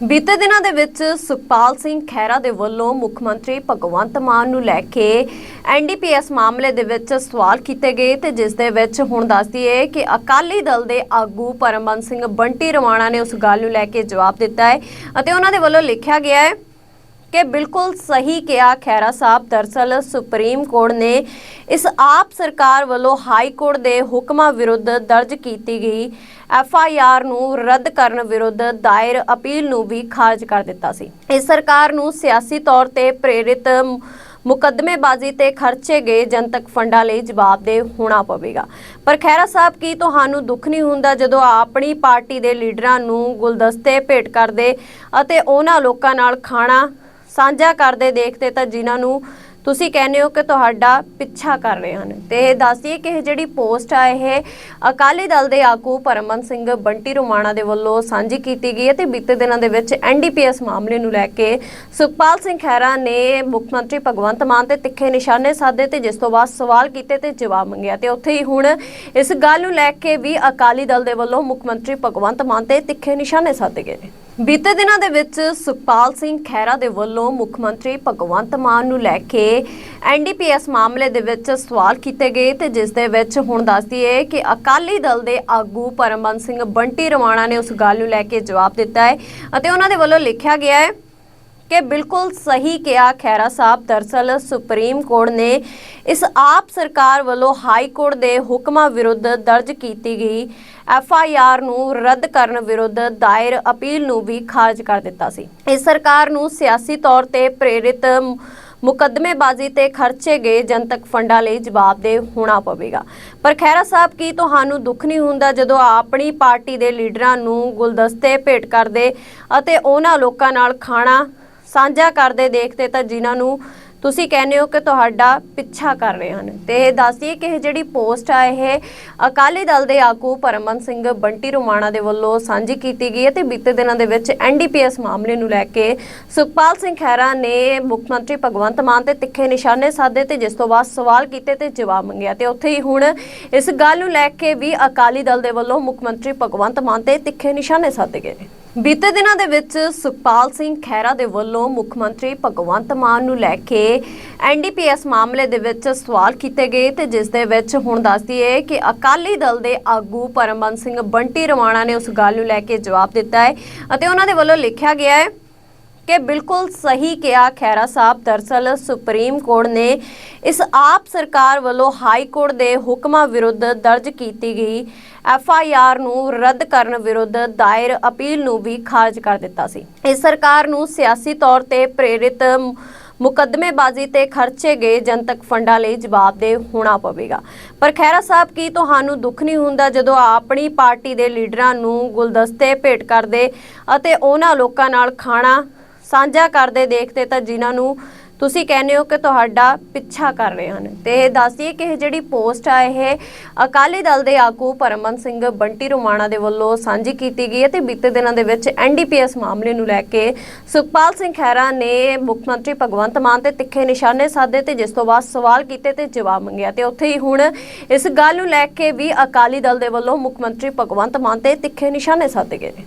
ਬੀਤੇ ਦਿਨਾਂ ਦੇ ਵਿੱਚ ਸੁਖਪਾਲ ਸਿੰਘ ਖਹਿਰਾ ਦੇ ਵੱਲੋਂ ਮੁੱਖ ਮੰਤਰੀ ਭਗਵੰਤ ਮਾਨ ਨੂੰ ਲੈ ਕੇ ਐਨਡੀਪੀਐਸ ਮਾਮਲੇ ਦੇ ਵਿੱਚ ਸਵਾਲ ਕੀਤੇ ਗਏ ਤੇ ਜਿਸ ਦੇ ਵਿੱਚ ਹੁਣ ਦੱਸਦੀ ਹੈ ਕਿ ਅਕਾਲੀ ਦਲ ਦੇ ਆਗੂ ਪਰਮਬੰਸ ਸਿੰਘ ਬੰਟੀ ਰਵਾਣਾ ਨੇ ਉਸ ਗੱਲ ਨੂੰ ਲੈ ਕੇ ਜਵਾਬ ਦਿੱਤਾ ਹੈ ਅਤੇ ਉਹਨਾਂ ਦੇ ਵੱਲੋਂ ਲਿਖਿਆ ਗਿਆ ਹੈ ਕਿ ਬਿਲਕੁਲ ਸਹੀ ਕਿਹਾ ਖੈਰਾ ਸਾਹਿਬ, ਦਰਸਲ ਸੁਪਰੀਮ ਕੋਰਟ ਨੇ ਇਸ ਆਪ ਸਰਕਾਰ ਵੱਲੋਂ ਹਾਈ ਕੋਰਟ ਦੇ ਹੁਕਮਾਂ ਵਿਰੁੱਧ ਦਰਜ ਕੀਤੀ ਗਈ ਐਫ ਆਈ ਆਰ ਨੂੰ ਰੱਦ ਕਰਨ ਵਿਰੁੱਧ ਦਾਇਰ ਅਪੀਲ ਨੂੰ ਵੀ ਖਾਰਜ ਕਰ ਦਿੱਤਾ ਸੀ। ਇਸ ਸਰਕਾਰ ਨੂੰ ਸਿਆਸੀ ਤੌਰ ਤੇ ਪ੍ਰੇਰਿਤ ਮੁਕੱਦਮੇਬਾਜ਼ੀ ਤੇ ਖਰਚੇ ਗਏ ਜਨਤਕ ਫੰਡਾਂ ਲਈ ਜਵਾਬਦੇਹ ਹੋਣਾ ਪਵੇਗਾ। ਪਰ ਖੈਰਾ ਸਾਹਿਬ, ਕੀ ਤੁਹਾਨੂੰ ਦੁੱਖ ਨਹੀਂ ਹੁੰਦਾ ਜਦੋਂ ਆਪਣੀ ਪਾਰਟੀ ਦੇ ਲੀਡਰਾਂ ਨੂੰ ਗੁਲਦਸਤੇ ਭੇਟ ਕਰਦੇ ਅਤੇ ਉਹਨਾਂ ਲੋਕਾਂ ਨਾਲ ਖਾਣਾ ਸਾਂਝਾ ਕਰਦੇ ਦੇਖਦੇ ਤਾਂ ਜਿਨ੍ਹਾਂ ਨੂੰ ਤੁਸੀਂ ਕਹਿੰਦੇ ਹੋ ਕਿ ਤੁਹਾਡਾ ਪਿੱਛਾ ਕਰ ਰਹੇ ਹਨ। ਤੇ ਇਹ ਦੱਸਦੀਏ ਕਿ ਇਹ ਜਿਹੜੀ ਪੋਸਟ ਆ, ਇਹ ਅਕਾਲੀ ਦਲ ਦੇ ਆਗੂ ਪਰਮਨ ਸਿੰਘ ਬੰਟੀ ਰੋਮਾਣਾ ਦੇ ਵੱਲੋਂ ਸਾਂਝੀ ਕੀਤੀ ਗਈ ਹੈ ਤੇ ਬੀਤੇ ਦਿਨਾਂ ਦੇ ਵਿੱਚ ਐਨਡੀਪੀਐਸ ਮਾਮਲੇ ਨੂੰ ਲੈ ਕੇ ਸੁਖਪਾਲ ਸਿੰਘ ਖਹਿਰਾ ਨੇ ਮੁੱਖ ਮੰਤਰੀ ਭਗਵੰਤ ਮਾਨ ਤੇ ਤਿੱਖੇ ਨਿਸ਼ਾਨੇ ਸਾਧੇ ਤੇ ਜਿਸ ਤੋਂ ਬਾਅਦ ਸਵਾਲ ਕੀਤੇ ਤੇ ਜਵਾਬ ਮੰਗਿਆ। ਤੇ ਉੱਥੇ ਹੀ ਹੁਣ ਇਸ ਗੱਲ ਨੂੰ ਲੈ ਕੇ ਵੀ ਅਕਾਲੀ ਦਲ ਦੇ ਵੱਲੋਂ ਮੁੱਖ ਮੰਤਰੀ ਭਗਵੰਤ ਮਾਨ ਤੇ ਤਿੱਖੇ ਨਿਸ਼ਾਨੇ ਸਾਧੇ ਗਏ ਨੇ। ਬੀਤੇ ਦਿਨਾਂ ਦੇ ਵਿੱਚ ਸੁਖਪਾਲ ਸਿੰਘ ਖਹਿਰਾ ਦੇ ਵੱਲੋਂ ਮੁੱਖ ਮੰਤਰੀ ਭਗਵੰਤ ਮਾਨ ਨੂੰ ਲੈ ਕੇ ਐਨਡੀਪੀਐਸ ਮਾਮਲੇ ਦੇ ਵਿੱਚ ਸਵਾਲ ਕੀਤੇ ਗਏ ਤੇ ਜਿਸ ਦੇ ਵਿੱਚ ਹੁਣ ਦੱਸਦੀ ਹੈ ਕਿ ਅਕਾਲੀ ਦਲ ਦੇ ਆਗੂ ਪਰਮਬੰਸ ਸਿੰਘ ਬੰਟੀ ਰਵਾਣਾ ਨੇ ਉਸ ਗੱਲ ਨੂੰ ਲੈ ਕੇ ਜਵਾਬ ਦਿੱਤਾ ਹੈ ਅਤੇ ਉਹਨਾਂ ਦੇ ਵੱਲੋਂ ਲਿਖਿਆ ਗਿਆ ਹੈ ਕਿ ਬਿਲਕੁਲ ਸਹੀ ਕਿਹਾ ਖੈਰਾ ਸਾਹਿਬ, ਦਰਸਲ ਸੁਪਰੀਮ ਕੋਰਟ ਨੇ ਇਸ ਆਪ ਸਰਕਾਰ ਵੱਲੋਂ ਹਾਈ ਕੋਰਟ ਦੇ ਹੁਕਮਾਂ ਵਿਰੁੱਧ ਦਰਜ ਕੀਤੀ ਗਈ ਐਫ ਆਈ ਆਰ ਨੂੰ ਰੱਦ ਕਰਨ ਵਿਰੁੱਧ ਦਾਇਰ ਅਪੀਲ ਨੂੰ ਵੀ ਖਾਰਜ ਕਰ ਦਿੱਤਾ ਸੀ। ਇਸ ਸਰਕਾਰ ਨੂੰ ਸਿਆਸੀ ਤੌਰ ਤੇ ਪ੍ਰੇਰਿਤ ਮੁਕੱਦਮੇਬਾਜ਼ੀ ਤੇ ਖਰਚੇ ਗਏ ਜਨਤਕ ਫੰਡਾਂ ਲਈ ਜਵਾਬਦੇਹ ਹੋਣਾ ਪਵੇਗਾ। ਪਰ ਖੈਰਾ ਸਾਹਿਬ, ਕੀ ਤੁਹਾਨੂੰ ਦੁੱਖ ਨਹੀਂ ਹੁੰਦਾ ਜਦੋਂ ਆਪਣੀ ਪਾਰਟੀ ਦੇ ਲੀਡਰਾਂ ਨੂੰ ਗੁਲਦਸਤੇ ਭੇਟ ਕਰਦੇ ਅਤੇ ਉਹਨਾਂ ਲੋਕਾਂ ਨਾਲ ਖਾਣਾ ਸਾਂਝਾ ਕਰਦੇ ਦੇਖਦੇ ਤਾਂ ਜਿਨ੍ਹਾਂ ਨੂੰ ਤੁਸੀਂ ਕਹਿੰਦੇ ਹੋ ਕਿ ਤੁਹਾਡਾ ਪਿੱਛਾ ਕਰ ਰਹੇ ਹਨ। ਤੇ ਇਹ ਦੱਸਦੀਏ ਕਿ ਇਹ ਜਿਹੜੀ ਪੋਸਟ ਆ, ਇਹ ਅਕਾਲੀ ਦਲ ਦੇ ਆਗੂ ਪਰਮਨ ਸਿੰਘ ਬੰਟੀ ਰੋਮਾਣਾ ਦੇ ਵੱਲੋਂ ਸਾਂਝੀ ਕੀਤੀ ਗਈ ਹੈ ਤੇ ਬੀਤੇ ਦਿਨਾਂ ਦੇ ਵਿੱਚ ਐਨਡੀਪੀਐਸ ਮਾਮਲੇ ਨੂੰ ਲੈ ਕੇ ਸੁਖਪਾਲ ਸਿੰਘ ਖਹਿਰਾ ਨੇ ਮੁੱਖ ਮੰਤਰੀ ਭਗਵੰਤ ਮਾਨ ਤੇ ਤਿੱਖੇ ਨਿਸ਼ਾਨੇ ਸਾਧੇ ਤੇ ਜਿਸ ਤੋਂ ਬਾਅਦ ਸਵਾਲ ਕੀਤੇ ਤੇ ਜਵਾਬ ਮੰਗਿਆ। ਤੇ ਉੱਥੇ ਹੀ ਹੁਣ ਇਸ ਗੱਲ ਨੂੰ ਲੈ ਕੇ ਵੀ ਅਕਾਲੀ ਦਲ ਦੇ ਵੱਲੋਂ ਮੁੱਖ ਮੰਤਰੀ ਭਗਵੰਤ ਮਾਨ ਤੇ ਤਿੱਖੇ ਨਿਸ਼ਾਨੇ ਸਾਧੇ ਗਏ ਨੇ। ਬੀਤੇ ਦਿਨਾਂ ਦੇ ਵਿੱਚ ਸੁਖਪਾਲ ਸਿੰਘ ਖਹਿਰਾ ਦੇ ਵੱਲੋਂ ਮੁੱਖ ਮੰਤਰੀ ਭਗਵੰਤ ਮਾਨ ਨੂੰ ਲੈ ਕੇ ਐਨਡੀਪੀਐਸ ਮਾਮਲੇ ਦੇ ਵਿੱਚ ਸਵਾਲ ਕੀਤੇ ਗਏ ਤੇ ਜਿਸ ਦੇ ਵਿੱਚ ਹੁਣ ਦੱਸਦੀ ਹੈ ਕਿ ਅਕਾਲੀ ਦਲ ਦੇ ਆਗੂ ਪਰਮਬੰਸ ਸਿੰਘ ਬੰਟੀ ਰਵਾਣਾ ਨੇ ਉਸ ਗੱਲ ਨੂੰ ਲੈ ਕੇ ਜਵਾਬ ਦਿੱਤਾ ਹੈ ਅਤੇ ਉਹਨਾਂ ਦੇ ਵੱਲੋਂ ਲਿਖਿਆ ਗਿਆ ਹੈ ਕਿ ਬਿਲਕੁਲ ਸਹੀ ਕਿਹਾ ਖੈਰਾ ਸਾਹਿਬ, ਦਰਸਲ ਸੁਪਰੀਮ ਕੋਰਟ ਨੇ ਇਸ ਆਪ ਸਰਕਾਰ ਵੱਲੋਂ ਹਾਈ ਕੋਰਟ ਦੇ ਹੁਕਮਾਂ ਵਿਰੁੱਧ ਦਰਜ ਕੀਤੀ ਗਈ ਐਫ ਆਈ ਆਰ ਨੂੰ ਰੱਦ ਕਰਨ ਵਿਰੁੱਧ ਦਾਇਰ ਅਪੀਲ ਨੂੰ ਵੀ ਖਾਰਜ ਕਰ ਦਿੱਤਾ ਸੀ। ਇਸ ਸਰਕਾਰ ਨੂੰ ਸਿਆਸੀ ਤੌਰ ਤੇ ਪ੍ਰੇਰਿਤ ਮੁਕੱਦਮੇਬਾਜ਼ੀ ਤੇ ਖਰਚੇ ਗਏ ਜਨਤਕ ਫੰਡਾਂ ਲਈ ਜਵਾਬਦੇਹ ਹੋਣਾ ਪਵੇਗਾ। ਪਰ ਖੈਰਾ ਸਾਹਿਬ, ਕੀ ਤੁਹਾਨੂੰ ਦੁੱਖ ਨਹੀਂ ਹੁੰਦਾ ਜਦੋਂ ਆਪਣੀ ਪਾਰਟੀ ਦੇ ਲੀਡਰਾਂ ਨੂੰ ਗੁਲਦਸਤੇ ਭੇਟ ਕਰਦੇ ਅਤੇ ਉਹਨਾਂ ਲੋਕਾਂ ਨਾਲ ਖਾਣਾ ਸਾਂਝਾ ਕਰਦੇ ਦੇਖਦੇ ਤਾਂ ਜਿਨ੍ਹਾਂ ਨੂੰ ਤੁਸੀਂ ਕਹਿੰਦੇ ਹੋ ਕਿ ਤੁਹਾਡਾ ਪਿੱਛਾ ਕਰ ਰਹੇ ਹਨ। ਤੇ ਇਹ ਦੱਸਦੀਏ ਕਿ ਇਹ ਜਿਹੜੀ ਪੋਸਟ ਆ, ਇਹ ਅਕਾਲੀ ਦਲ ਦੇ ਆਗੂ ਪਰਮਨ ਸਿੰਘ ਬੰਟੀ ਰੋਮਾਣਾ ਦੇ ਵੱਲੋਂ ਸਾਂਝੀ ਕੀਤੀ ਗਈ ਹੈ ਤੇ ਬੀਤੇ ਦਿਨਾਂ ਦੇ ਵਿੱਚ ਐਨਡੀਪੀਐਸ ਮਾਮਲੇ ਨੂੰ ਲੈ ਕੇ ਸੁਖਪਾਲ ਸਿੰਘ ਖਹਿਰਾ ਨੇ ਮੁੱਖ ਮੰਤਰੀ ਭਗਵੰਤ ਮਾਨ ਤੇ ਤਿੱਖੇ ਨਿਸ਼ਾਨੇ ਸਾਧੇ ਤੇ ਜਿਸ ਤੋਂ ਬਾਅਦ ਸਵਾਲ ਕੀਤੇ ਤੇ ਜਵਾਬ ਮੰਗਿਆ। ਤੇ ਉੱਥੇ ਹੀ ਹੁਣ ਇਸ ਗੱਲ ਨੂੰ ਲੈ ਕੇ ਵੀ ਅਕਾਲੀ ਦਲ ਦੇ ਵੱਲੋਂ ਮੁੱਖ ਮੰਤਰੀ ਭਗਵੰਤ ਮਾਨ ਤੇ ਤਿੱਖੇ ਨਿਸ਼ਾਨੇ ਸਾਧੇ ਗਏ ਨੇ।